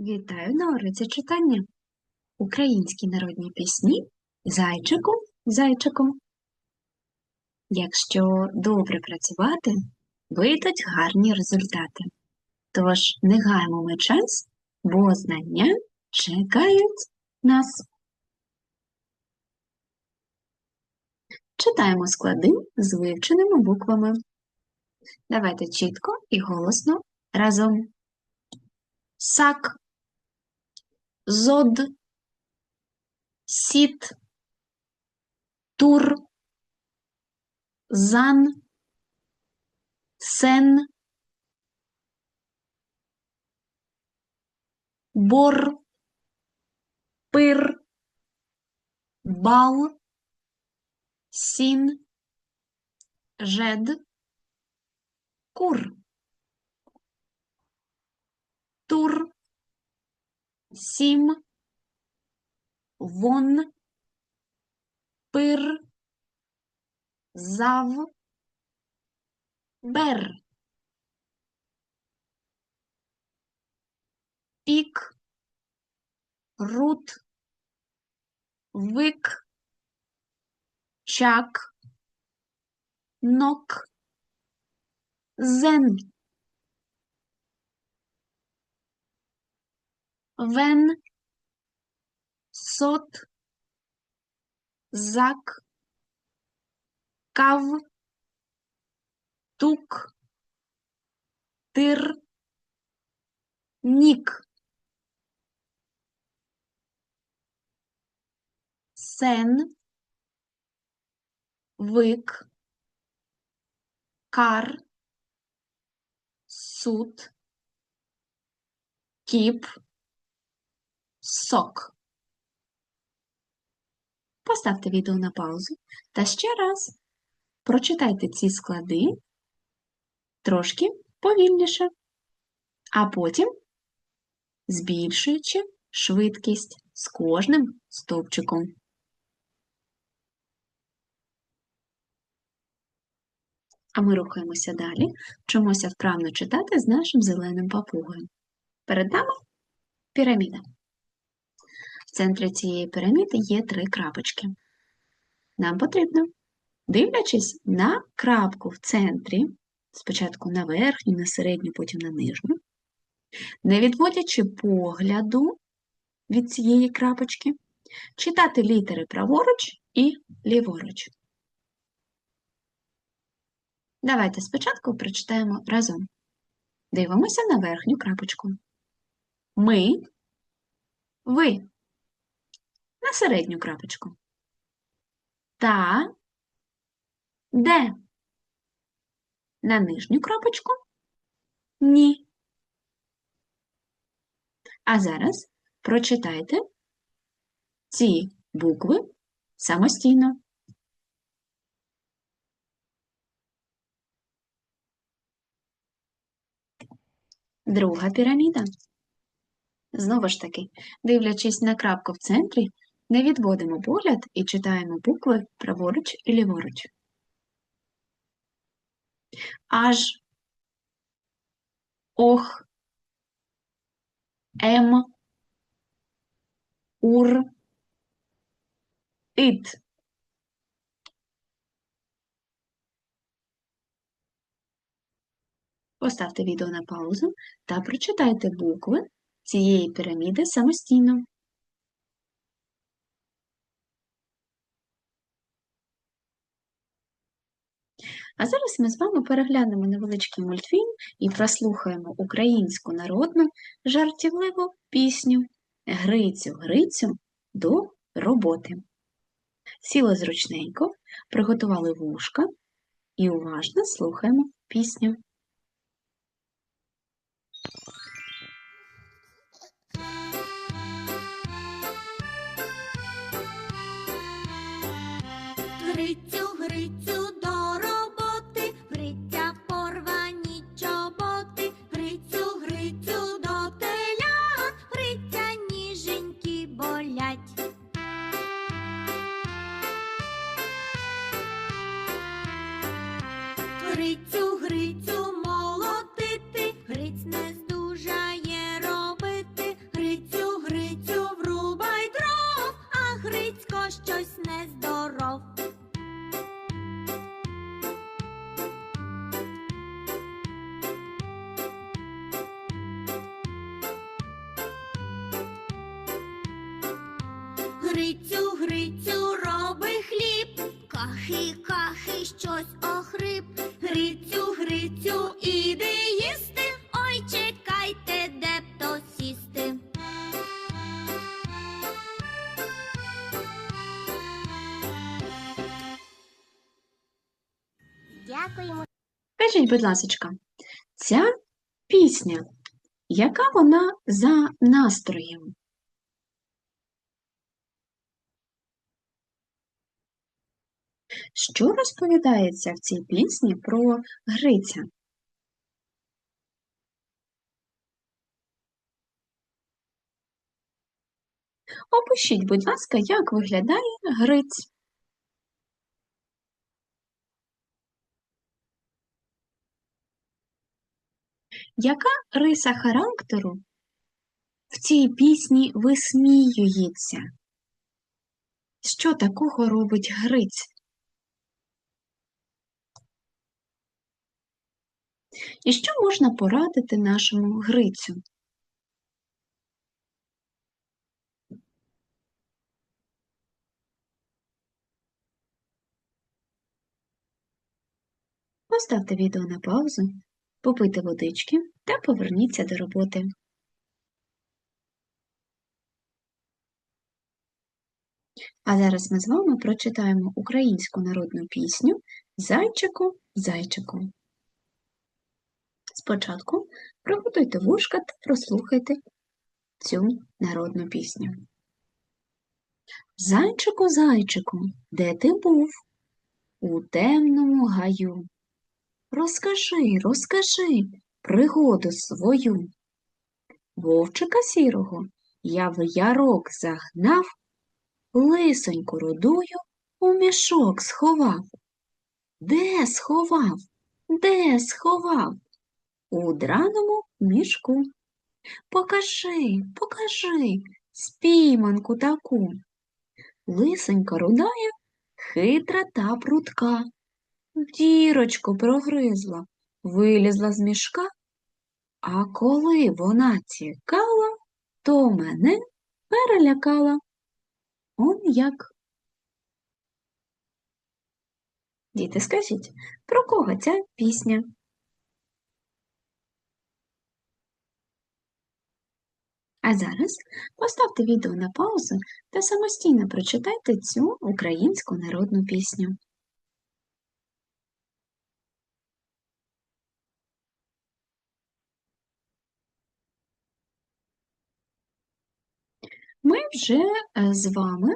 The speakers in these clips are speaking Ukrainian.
Вітаю на уроці читання. Українські народні пісні Зайчику, зайчику. Якщо добре працювати, вийдуть гарні результати. Тож не гаймо ми час, бо знання чекають нас. Читаємо склади з вивченими буквами. Давайте чітко і голосно разом. Сак зод, сіт, тур, зан, сен, бор, пир, бал, сін, жед, кур, тур, сім, вон, пир, зав, бер, пік, рут, вик, чак, нок, зен. Вен, сот, зак, кав, тук, тир, нік, сен, вик, кар, суд, кіп, сок. Поставте відео на паузу та ще раз прочитайте ці склади трошки повільніше, а потім збільшуючи швидкість з кожним стовпчиком. А ми рухаємося далі, вчимося вправно читати з нашим зеленим папугою. Перед нами піраміда. Центрі цієї піраміди є три крапочки. Нам потрібно, дивлячись на крапку в центрі, спочатку на верхню, на середню, потім на нижню, не відводячи погляду від цієї крапочки, читати літери праворуч і ліворуч. Давайте спочатку прочитаємо разом. Дивимося на верхню крапочку. Ми, ви. На середню крапочку. Та, де. На нижню крапочку ні. А зараз прочитайте ці букви самостійно. Друга піраміда. Знову ж таки, дивлячись на крапку в центрі, не відводимо погляд і читаємо букви праворуч і ліворуч. Аж, ох, ем, ур, ит. Поставте відео на паузу та прочитайте букви цієї піраміди самостійно. А зараз ми з вами переглянемо невеличкий мультфільм і прослухаємо українську народну жартівливу пісню Грицю, Грицю до роботи. Сіли зручненько, приготували вушка і уважно слухаємо пісню. Грицю Грицю, Грицю, молотити, Гриць не здужає робити, Грицю, Грицю, врубай дров, а Грицько щось нездоров. Грицю, Грицю, роби хліб, кахи, кахи, щось. Грицю, іди їсти. Ой, чекайте, де б то сісти. Дякуємо. Скажіть, будь ласочка, ця пісня, яка вона за настроєм? Що розповідається в цій пісні про Гриця? Опишіть, будь ласка, як виглядає Гриць. Яка риса характеру в цій пісні висміюється? Що такого робить Гриць? І що можна порадити нашому Грицю? Поставте відео на паузу, попийте водички та поверніться до роботи. А зараз ми з вами прочитаємо українську народну пісню Зайчику, зайчику. Спочатку приготуйте вушка та прослухайте цю народну пісню. Зайчику, зайчику, де ти був? У темному гаю. Розкажи, розкажи пригоду свою. Вовчика сірого я в ярок загнав, лисоньку рудую у мішок сховав. Де сховав? Де сховав? У драному мішку. Покажи, покажи спійманку таку. Лисенька рудая, хитра та прутка. Дірочку прогризла, вилізла з мішка, а коли вона тікала, то мене перелякала. Он як. Діти, скажіть, про кого ця пісня? А зараз поставте відео на паузу та самостійно прочитайте цю українську народну пісню. Ми вже е, з вами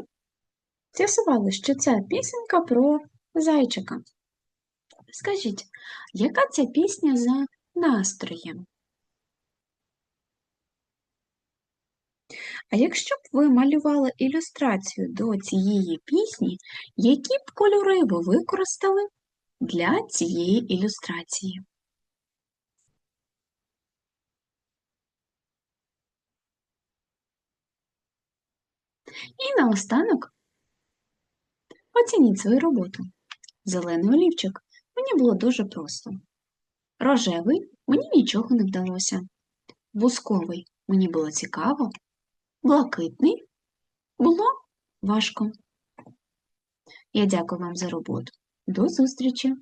з'ясували, що ця пісенька про зайчика. Скажіть, яка ця пісня за настроєм? А якщо б ви малювали ілюстрацію до цієї пісні, які б кольори ви використали для цієї ілюстрації? І наостанок оцініть свою роботу. Зелений олівчик мені було дуже просто. Рожевий мені нічого не вдалося. Бусковий мені було цікаво. Блакитний було важко. Я дякую вам за роботу. До зустрічі!